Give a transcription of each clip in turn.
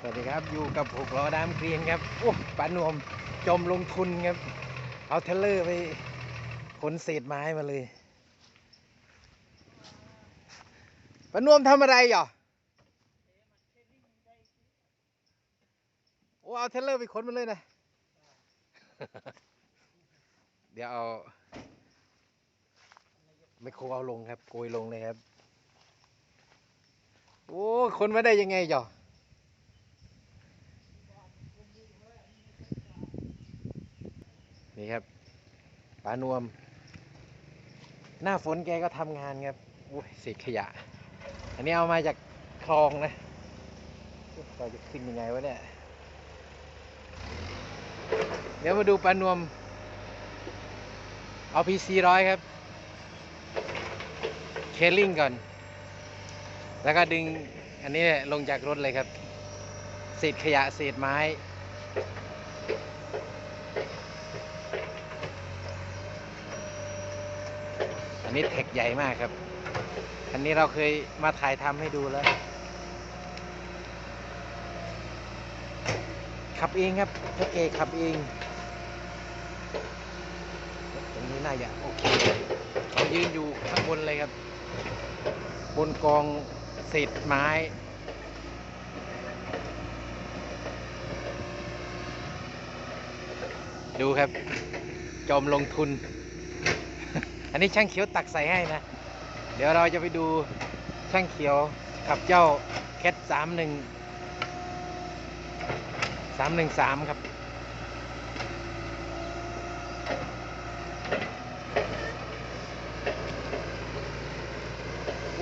สวัสดีครับอยู่กับหกล้อดามกรีนครับโอ้ปานวมจมลงทุนครับ เอาเทรลเลอร์ไปขนเศษไม้มาเลยปานวมทำอะไรหรอโอ้เอาเทรลเลอร์ไปขนมาเลยนะเดี๋ยวเอาไม่โครเอาลงครับโกยลงเลยครับ โอ้ขนมาได้ยังไงหรอ นี่ครับปานวม หน้าฝนแกก็ทำงานครับอุ้ยเศษขยะ อันนี้เอามาจากคลองนะเราจะขึ้นยังไงวะเนี่ย เดี๋ยวมาดูปานวม เอาพีซีร้อยครับ เคลลิงก่อน แล้วก็ดึงอันนี้ลงจากรถเลยครับ เศษขยะเศษไม้ นี้แท็กใหญ่มากครับ อันนี้เราเคยมาถ่ายทำให้ดูแล้ว ขับเองครับพ่อเกขับเอง ตรงนี้น่าจะโอเคเขายืนอยู่ข้างบนเลยครับ บนกองเศษไม้ดูครับ จอมลงทุน อันนี้ช่างเขียวตักใส่ให้นะ เดี๋ยวเราจะไปดูช่างเขียวกับเจ้าแคทสามหนึ่งสามหนึ่งสามครับ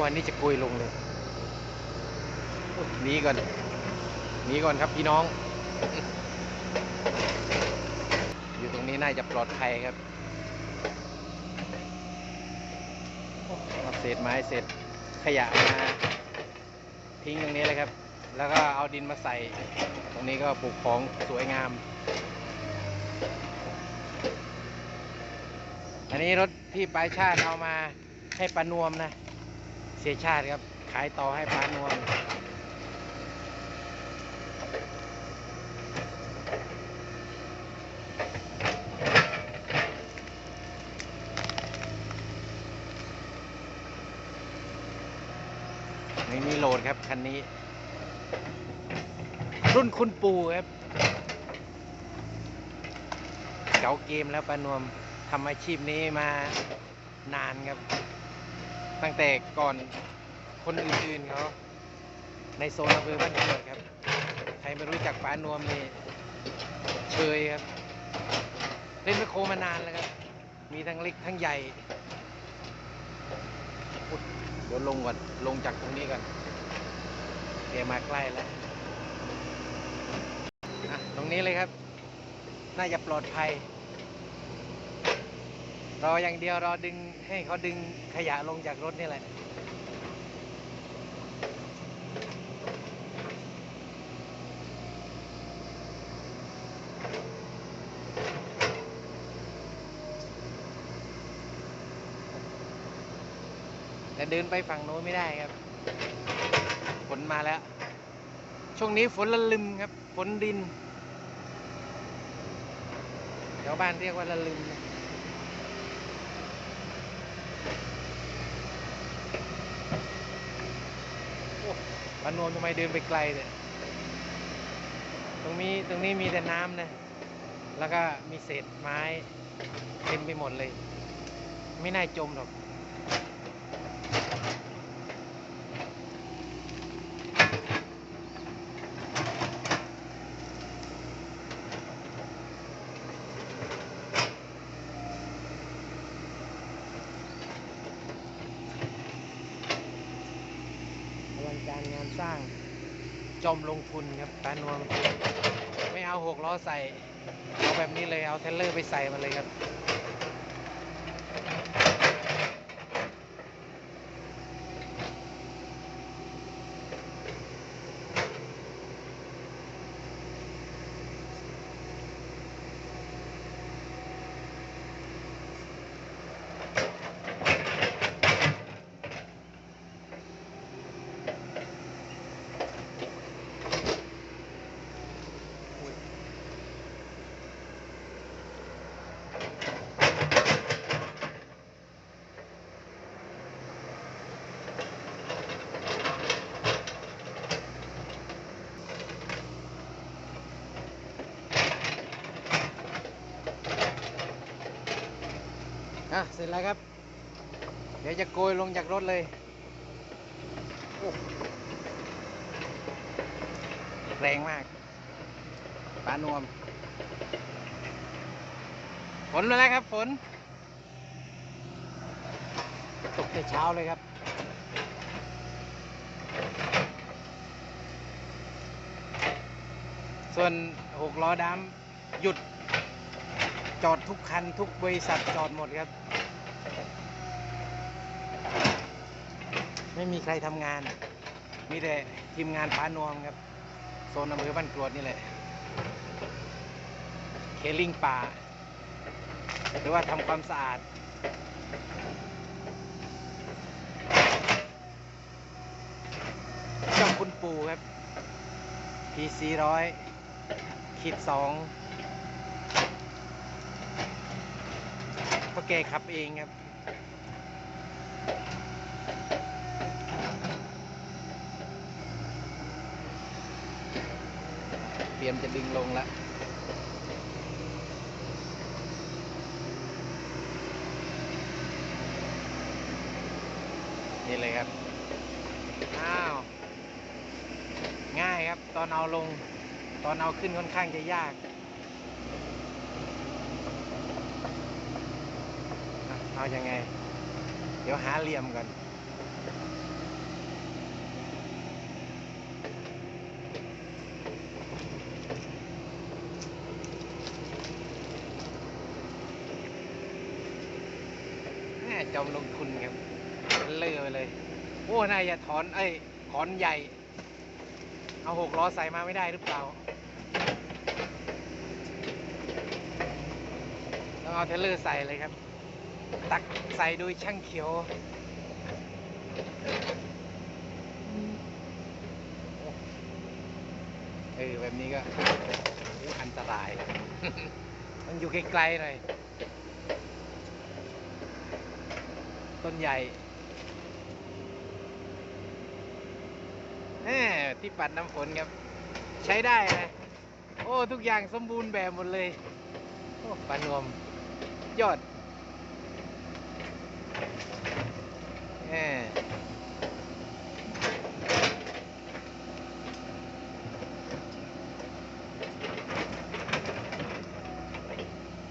วันนี้จะกุยลงเลยโอ้ยหนีก่อนหนีก่อนครับพี่น้อง อยู่ตรงนี้น่าจะปลอดภัยครับ เอาเศษไม้เศษขยะมาทิ้งตรงนี้เลยครับ แล้วก็เอาดินมาใส่ ตรงนี้ก็ปลูกของสวยงาม อันนี้รถที่ปลายชาติเอามาให้ปานวมนะ เสียชาติครับ ขายต่อให้ปานวม ไม่มีโหลดครับ คันนี้ รุ่นคุณปู่ครับ เก่าเกมแล้วปานวมทำอาชีพนี้มานานครับ ตั้งแต่ก่อนคนอื่นๆเขาในโซนอำเภอบ้านกรวดครับ ใครไม่รู้จักปานวมนี่เชยครับ เล่นไมคโครมานานแล้วครับ มีทั้งเล็กทั้งใหญ่ ดี๋ยวลงก่อน ลงจากตรงนี้ก่อนแกมาใกล้แล้วตรงนี้เลยครับ น่าจะปลอดภัย รออย่างเดียวรอดึงให้เขาดึงขยะลงจากรถนี่แหละ แต่เดินไปฝั่งโน้นไม่ได้ครับ ฝนมาแล้ว ช่วงนี้ฝนละลึมครับ ฝนดินแถวบ้านเรียกว่าละลึมนะโอ้ปานวมทำไมเดินไปไกลเนี่ย ตรงนี้ตรงนี้มีแต่น้ำนะ แล้วก็มีเศษไม้เต็มไปหมดเลย ไม่น่าจมหรอก อลังการงานสร้าง จอมลงทุนครับตานวงไม่เอาหกล้อใส่เอาแบบนี้เลยเอาเทเลอร์ไปใส่มาเลยครับ เสร็จแล้วครับ เดี๋ยวจะโกยลงจากรถเลยแรงมากปลานวม ฝนมาแล้วครับฝน ตกแต่เช้าเลยครับส่วนหกล้อดำหยุดจอดทุกคันทุกบริษัทจอดหมดครับ ไม่มีใครทำงาน มีแต่ทีมงานพานวมครับ โซนอำเภอบ้านกรวดนี่แหละ เคลิงป่า หรือว่าทำความสะอาดเจ้าคุณปู่ครับ PC ร้อยขีดสองพ่อแกขับเองครับ รียมจะดึงลงแล้วนี่เลยครับ อ้าว ง่ายครับ ตอนเอาลง ตอนเอาขึ้นค่อนข้างจะยาก เอาอยัางไง เดี๋ยวหาเหลี่ยมก่อน จอมลงทุนครับเลื่อไปเลย โอ้น่าจะถอนเอ้ยขอนใหญ่ เอาหกล้อใส่มาไม่ได้หรือเปล่าต้องเอาเทเลอร์ใส่เลยครับ ตักใส่โดยช่างเขียว เออแบบนี้ก็อ้อันตราย มันอยู่ไกลๆหน่อย ต้นใหญ่ที่ปัดน้ำฝนครับ ใช้ได้นะโอ้ ทุกอย่างสมบูรณ์แบบหมดเลย โอ้ปานวม ยอดแหม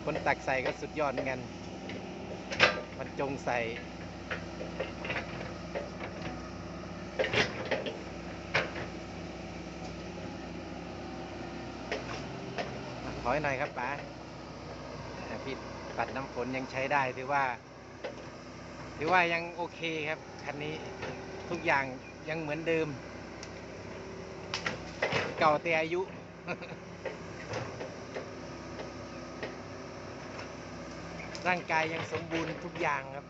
คนตักใส่ก็สุดยอดเหมือนกันบรรจงใส่ ถอยหน่อยครับป๋าพี่ปัดน้ำฝนยังใช้ได้ถือว่า ถือว่ายังโอเคครับ คันนี้ทุกอย่างยังเหมือนเดิม เก่าแต่อายุร่างกายยังสมบูรณ์ทุกอย่างครับ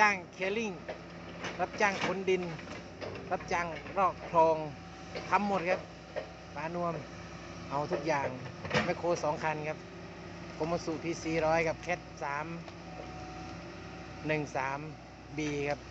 จ้างเคลิ่ง รับจ้างขนดิน รับจ้างรอกคลองทำหมดครับปานวม เอาทุกอย่างแมคโครสองคันครับโกมสุพีซีร้อยกับแคทสามหนึ่งสามบีครับ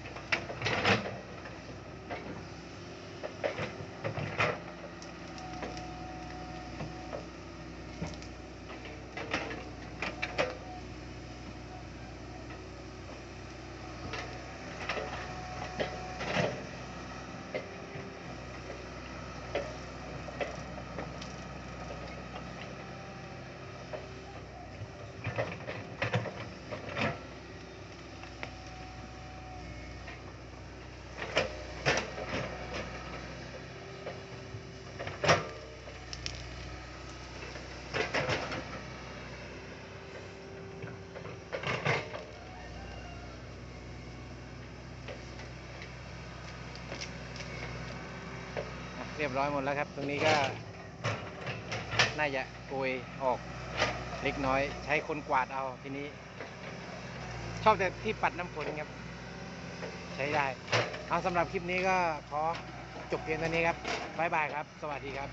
เรียบร้อยหมดแล้วครับ ตรงนี้ก็น่าจะโกยออกเล็กน้อย ใช้คนกวาดเอาทีนี้ ชอบแต่ที่ปัดน้ำฝนครับ ใช้ได้ เอาสำหรับคลิปนี้ก็ขอจบเพียงเท่านี้ครับบ๊ายบายครับ สวัสดีครับ